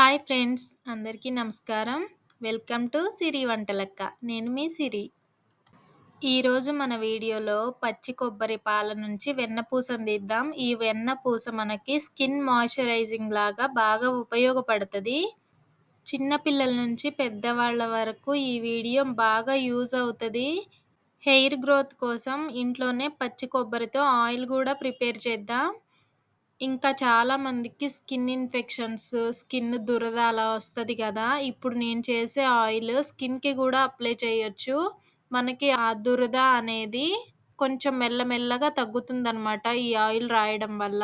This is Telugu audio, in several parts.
హాయ్ ఫ్రెండ్స్ అందరికీ నమస్కారం. Welcome to Siri Vantalakka. నేను మీ సిరి. ఈరోజు మన వీడియోలో పచ్చి కొబ్బరి పాల నుంచి వెన్న పూసను తీద్దాం ఈ వెన్న పూస మనకి స్కిన్ మాయిశ్చరైజింగ్ లాగా బాగా ఉపయోగపడుతుంది. చిన్నపిల్లల నుంచి పెద్దవాళ్ళ వరకు ఈ వీడియో బాగా యూజ్ అవుతుంది. హెయిర్ గ్రోత్ కోసం ఇంట్లోనే పచ్చి కొబ్బరితో ఆయిల్ కూడా ప్రిపేర్ చేద్దాం. ఇంకా చాలామందికి స్కిన్ ఇన్ఫెక్షన్స్ స్కిన్ దురద అలా వస్తుంది కదా. ఇప్పుడు నేను చేసే ఆయిల్ స్కిన్కి కూడా అప్లై చేయొచ్చు. మనకి ఆ దురద అనేది కొంచెం మెల్లమెల్లగా తగ్గుతుందనమాట ఈ ఆయిల్ రాయడం వల్ల.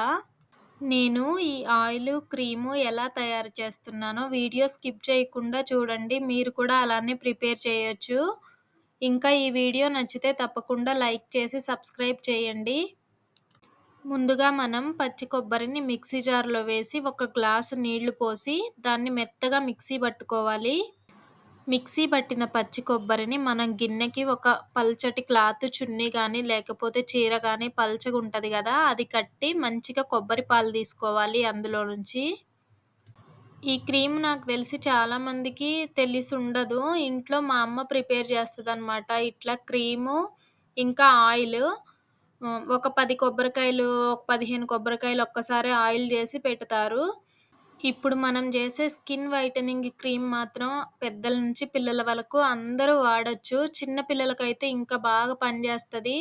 నేను ఈ ఆయిల్ క్రీము ఎలా తయారు చేస్తున్నానో వీడియో స్కిప్ చేయకుండా చూడండి. మీరు కూడా అలానే ప్రిపేర్ చేయొచ్చు. ఇంకా ఈ వీడియో నచ్చితే తప్పకుండా లైక్ చేసి సబ్స్క్రైబ్ చేయండి. ముందుగా మనం పచ్చి కొబ్బరిని మిక్సీ జార్లో వేసి ఒక గ్లాసు నీళ్ళు పోసి దాన్ని మెత్తగా మిక్సీ పట్టుకోవాలి. మిక్సీ పట్టిన పచ్చి కొబ్బరిని మనం గిన్నెకి ఒక పల్చటి క్లాత్ చున్నీ కానీ లేకపోతే చీర కానీ పల్చగా ఉంటుంది కదా అది కట్టి మంచిగా కొబ్బరి పాలు తీసుకోవాలి అందులో నుంచి. ఈ క్రీమ్ నాకు తెలిసి చాలామందికి తెలిసి ఉండదు. ఇంట్లో మా అమ్మ ప్రిపేర్ చేస్తుంది అనమాట ఇట్లా క్రీము ఇంకా ఆయిల్ ఒక పది కొబ్బరికాయలు ఒక పదిహేను కొబ్బరికాయలు ఒక్కసారి ఆయిల్ చేసి పెడతారు. ఇప్పుడు మనం చేసే స్కిన్ వైటనింగ్ క్రీమ్ మాత్రం పెద్దల నుంచి పిల్లల వరకు అందరూ వాడచ్చు. చిన్న పిల్లలకైతే ఇంకా బాగా పనిచేస్తుంది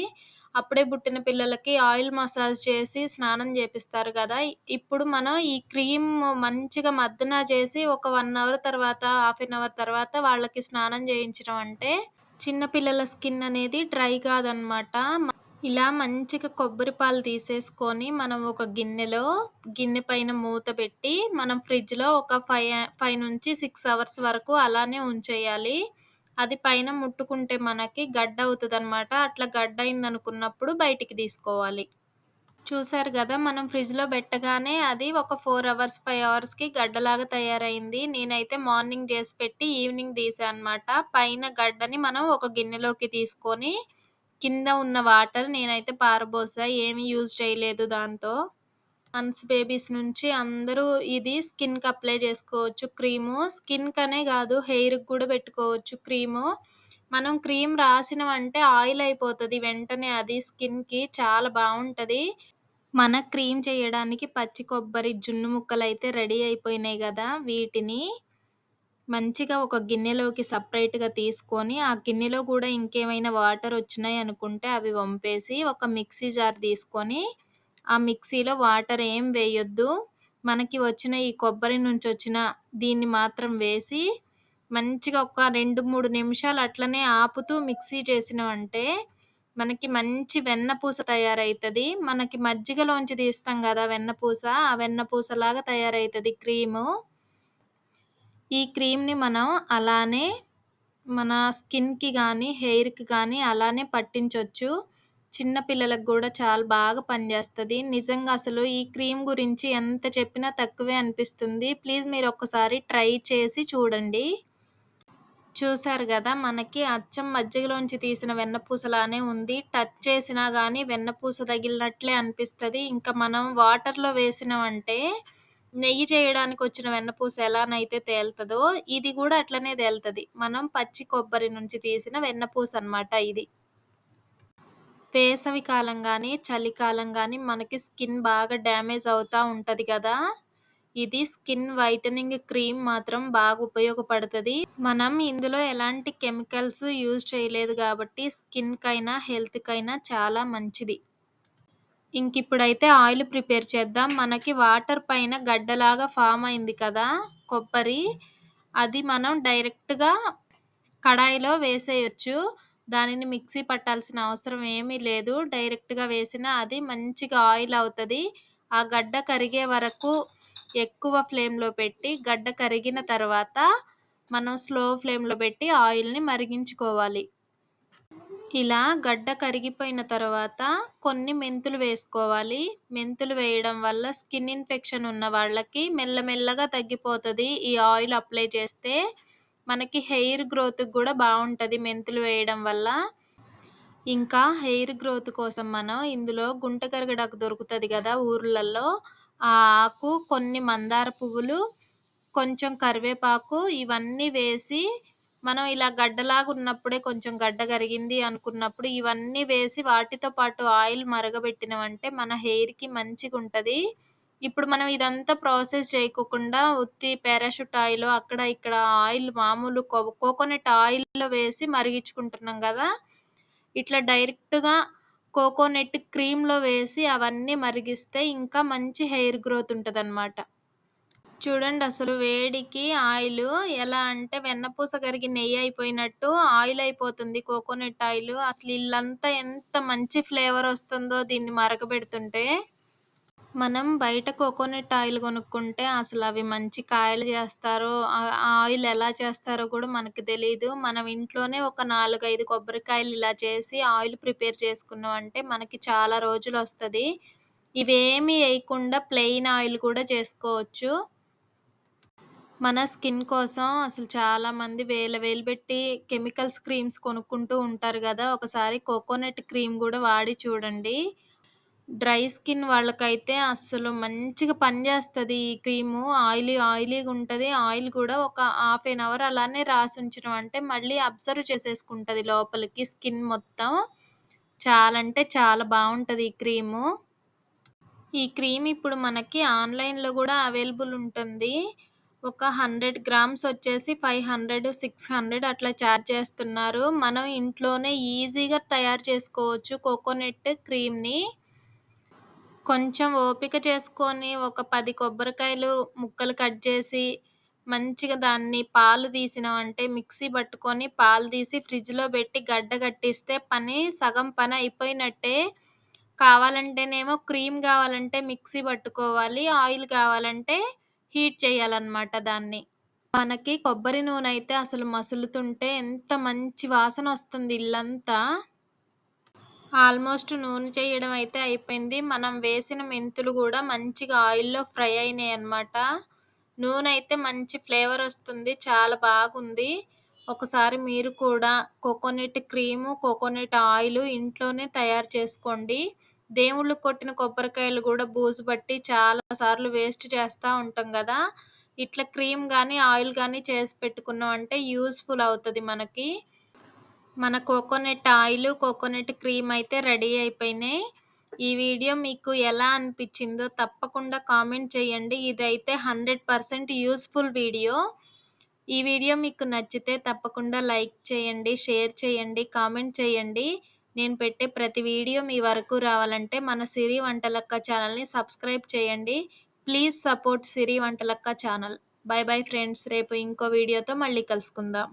అప్పుడే పుట్టిన పిల్లలకి ఆయిల్ మసాజ్ చేసి స్నానం చేపిస్తారు కదా. ఇప్పుడు మనం ఈ క్రీమ్ మంచిగా మద్దన చేసి ఒక వన్ అవర్ తర్వాత హాఫ్ అన్ అవర్ తర్వాత వాళ్ళకి స్నానం చేయించడం అంటే చిన్న పిల్లల స్కిన్ అనేది డ్రై కాదనమాట. ఇలా మంచిగా కొబ్బరి పాలు తీసేసుకొని మనం ఒక గిన్నెలో గిన్నె పైన మూత పెట్టి మనం ఫ్రిడ్జ్లో ఒక ఫైవ్ ఫైవ్ నుంచి సిక్స్ అవర్స్ వరకు అలానే ఉంచేయాలి. అది పైన ముట్టుకుంటే మనకి గడ్డ అవుతుంది అనమాట అట్లా గడ్డ అయింది అనుకున్నప్పుడు బయటికి తీసుకోవాలి. చూసారు కదా మనం ఫ్రిడ్జ్లో పెట్టగానే అది ఒక ఫోర్ అవర్స్ ఫైవ్ అవర్స్కి గడ్డలాగా తయారైంది. నేనైతే మార్నింగ్ చేసి పెట్టి ఈవినింగ్ తీసాను అనమాట పైన గడ్డని మనం ఒక గిన్నెలోకి తీసుకొని కింద ఉన్న వాటర్ నేనైతే పారబోసా ఏమి యూజ్ చేయలేదు దాంతో. అన్స్ బేబీస్ నుంచి అందరూ ఇది స్కిన్కి అప్లై చేసుకోవచ్చు. క్రీము స్కిన్కి అనే కాదు హెయిర్కి కూడా పెట్టుకోవచ్చు క్రీము. మనం క్రీమ్ రాసినవంటే ఆయిల్ అయిపోతుంది వెంటనే అది స్కిన్కి చాలా బాగుంటుంది. మన క్రీమ్ చేయడానికి పచ్చి కొబ్బరి జున్ను ముక్కలు అయితే రెడీ అయిపోయినాయి కదా వీటిని. మంచిగా ఒక గిన్నెలోకి సపరేట్‌గా తీసుకొని, ఆ గిన్నెలో కూడా ఇంకేమైనా వాటర్ వచ్చినాయి అనుకుంటే అవి వంపేసి, ఒక మిక్సీ జార్ తీసుకొని, ఆ మిక్సీలో వాటర్ ఏం వేయొద్దు. మనకి వచ్చిన ఈ కొబ్బరి నుంచి వచ్చిన దీన్ని మాత్రం వేసి, మంచిగా ఒక రెండు మూడు నిమిషాలు అట్లనే ఆపుతూ మిక్సీ చేసినామంటే, మనకి మంచి వెన్నపూస తయారైతది. మనకి మజ్జిగలోంచి తీస్తాం కదా వెన్నపూస, ఆ వెన్నపూసలాగా తయారైతది క్రీము. ఈ క్రీమ్‌ని మనం అలానే మన స్కిన్‌కి కానీ హెయిర్‌కి కానీ అలానే పట్టించవచ్చు చిన్నపిల్లలకు కూడా చాలా బాగా పనిచేస్తుంది నిజంగా అసలు ఈ క్రీమ్ గురించి ఎంత చెప్పినా తక్కువే అనిపిస్తుంది. ప్లీజ్ మీరు ఒక్కసారి ట్రై చేసి చూడండి. చూసారు కదా మనకి అచ్చం మజ్జిగలోంచి తీసిన వెన్నపూసలానే ఉంది. టచ్ చేసినా కానీ వెన్నపూస తగిలినట్లే అనిపిస్తుంది ఇంకా మనం వాటర్‌లో వేసినామంటే నెయ్యి చేయడానికి వచ్చిన వెన్నపూస ఎలానైతే తేలుతుందో ఇది కూడా అట్లనే తేలుతుంది మనం పచ్చి కొబ్బరి నుంచి తీసిన వెన్నపూస అనమాట ఇది. వేసవి కాలం కానీ చలికాలం కానీ మనకి స్కిన్ బాగా డ్యామేజ్ అవుతూ ఉంటుంది కదా! ఇది స్కిన్ వైటనింగ్ క్రీమ్ మాత్రం బాగా ఉపయోగపడుతుంది మనం ఇందులో ఎలాంటి కెమికల్స్ యూజ్ చేయలేదు కాబట్టి స్కిన్‌కైనా, హెల్త్‌కైనా చాలా మంచిది. ఇంకిప్పుడైతే ఆయిల్ ప్రిపేర్ చేద్దాం. మనకి వాటర్ పైన గడ్డలాగా ఫామ్ అయింది కదా కొబ్బరి. అది మనం డైరెక్ట్‌గా కడాయిలో వేసేయొచ్చు. దానిని మిక్సీ పట్టాల్సిన అవసరం ఏమీ లేదు. డైరెక్ట్‌గా వేసినా అది మంచిగా ఆయిల్ అవుతుంది ఆ గడ్డ కరిగే వరకు ఎక్కువ ఫ్లేమ్‌లో పెట్టి, గడ్డ కరిగిన తర్వాత మనం స్లో ఫ్లేమ్‌లో పెట్టి ఆయిల్‌ని మరిగించుకోవాలి. ఇలా గడ్డ కరిగిపోయిన తర్వాత కొన్ని మెంతులు వేసుకోవాలి. మెంతులు వేయడం వల్ల స్కిన్ ఇన్ఫెక్షన్ ఉన్న వాళ్ళకి మెల్లమెల్లగా తగ్గిపోతుంది ఈ ఆయిల్ అప్లై చేస్తే మనకి హెయిర్ గ్రోత్‌కి కూడా బాగుంటుంది మెంతులు వేయడం వల్ల. ఇంకా హెయిర్ గ్రోత్ కోసం మనం ఇందులో గుంట గరిగడాకు దొరుకుతుంది కదా ఊర్లలో ఆ ఆకు, కొన్ని మందార పువ్వులు, కొంచెం కరివేపాకు ఇవన్నీ వేసి మనం ఇలా గడ్డలాగా ఉన్నప్పుడే కొంచెం గడ్డ కరిగింది అనుకున్నప్పుడు ఇవన్నీ వేసి వాటితో పాటు ఆయిల్ మరగబెట్టినవంటే మన హెయిర్‌కి మంచిగా ఉంటుంది ఇప్పుడు మనం ఇదంతా ప్రాసెస్ చేయకోకుండా ఉత్తి పారాషూట్ ఆయిల్ అక్కడ ఇక్కడ ఆయిల్ మామూలు కో కోకోనట్ ఆయిల్‌లో వేసి మరిగించుకుంటున్నాం కదా ఇట్లా డైరెక్ట్‌గా కోకోనట్ క్రీమ్‌లో వేసి అవన్నీ మరిగిస్తే ఇంకా మంచి హెయిర్ గ్రోత్ ఉంటదనమాట. చూడండి అసలు వేడికి ఆయిల్ ఎలా అంటే వెన్నపూస కరిగి నెయ్యి అయిపోయినట్టు ఆయిల్ అయిపోతుంది కోకోనట్ ఆయిల్ అసలు ఇల్లంతా ఎంత మంచి ఫ్లేవర్ వస్తుందో దీన్ని మరగబెడుతుంటే. మనం బయట కోకోనట్ ఆయిల్ కొనుక్కుంటే అసలు అవి మంచి కాయలు చేస్తారో ఆయిల్ ఎలా చేస్తారో కూడా మనకు తెలియదు మనం ఇంట్లోనే ఒక 4, 5 కొబ్బరికాయలు ఇలా చేసి ఆయిల్ ప్రిపేర్ చేసుకున్నాం అంటే మనకి చాలా రోజులు వస్తుంది ఇవేమీ వేయకుండా ప్లెయిన్ ఆయిల్ కూడా చేసుకోవచ్చు. మన స్కిన్ కోసం అసలు చాలామంది వేల వేలు పెట్టి కెమికల్స్ క్రీమ్స్ కొనుక్కుంటూ ఉంటారు కదా ఒకసారి కోకోనట్ క్రీమ్ గూడా వాడి చూడండి. డ్రై స్కిన్ వాళ్ళకైతే అస్సలు మంచిగా పనిచేస్తది ఈ క్రీము. ఆయిలీ ఆయిలీగుంటది. ఆయిల్ కూడా ఒక హాఫ్ ఎన్ అవర్ అలానే రాసుంచినమంటే మళ్ళీ అబ్జర్వ్ చేసేసుకుంటది లోపలికి స్కిన్ మొత్తం. చాలా అంటే చాలా బావుంటది ఈ క్రీము. ఈ క్రీమ్ ఇప్పుడు మనకి ఆన్‌లైన్‌లో గూడా అవైలబుల్ ఉంటుంది. ఒక 100 గ్రామ్స్ వచ్చేసి 500, 600 అట్లా చార్జ్ చేస్తున్నారు. మనం ఇంట్లోనే ఈజీగా తయారు చేసుకోవచ్చు కోకోనట్ క్రీమ్‌ని. కొంచెం ఓపిక చేసుకొని ఒక పది కొబ్బరికాయలు ముక్కలు కట్ చేసి, మంచిగా దాన్ని పాలు తీసినామంటే మిక్సీ పట్టుకొని పాలు తీసి ఫ్రిడ్జ్‌లో పెట్టి గడ్డ కట్టిస్తే పని సగం పని అయిపోయినట్టే. కావాలంటేనేమో క్రీమ్ కావాలంటే మిక్సీ పట్టుకోవాలి. ఆయిల్ కావాలంటే హీట్ చేయాలన్నమాట దాన్ని. మనకి కొబ్బరి నూనె అయితే అసలు మసులుతుంటే ఎంత మంచి వాసన వస్తుంది ఇల్లంతా. ఆల్మోస్ట్ నూనె చేయడం అయితే అయిపోయింది. మనం వేసిన మెంతులు కూడా మంచిగా ఆయిల్‌లో ఫ్రై అయినాయి అన్నమాట నూనె అయితే మంచి ఫ్లేవర్ వస్తుంది. చాలా బాగుంది. ఒకసారి మీరు కూడా కోకోనట్ క్రీము, కోకోనట్ ఆయిల్ ఇంట్లోనే తయారు చేసుకోండి. దేవుళ్ళు కొట్టిన కొబ్బరికాయలు కూడా బూజు పట్టి చాలా సార్లు వేస్ట్ చేస్తా ఉంటాం కదా ఇట్లా క్రీమ్ కానీ ఆయిల్ కానీ చేసి పెట్టుకున్నాం అంటే యూస్ఫుల్ అవుతుంది మనకి. మన కోకోనట్ ఆయిలు, కోకోనట్ క్రీమ్ అయితే రెడీ అయిపోయినాయి. ఈ వీడియో మీకు ఎలా అనిపించిందో తప్పకుండా కామెంట్ చేయండి. ఇదైతే హండ్రెడ్ పర్సెంట్ యూస్ఫుల్ వీడియో. ఈ వీడియో మీకు నచ్చితే తప్పకుండా లైక్ చేయండి, షేర్ చేయండి, కామెంట్ చేయండి. నేను పెట్టే ప్రతి వీడియో మీ వరకు రావాలంటే మన సిరి వంటలక్క ఛానల్‌ని సబ్స్క్రైబ్ చేయండి. Please support Siri Vantalakka channel. Bye bye friends. రేపు ఇంకో వీడియోతో మళ్ళీ కలుసుకుందాం.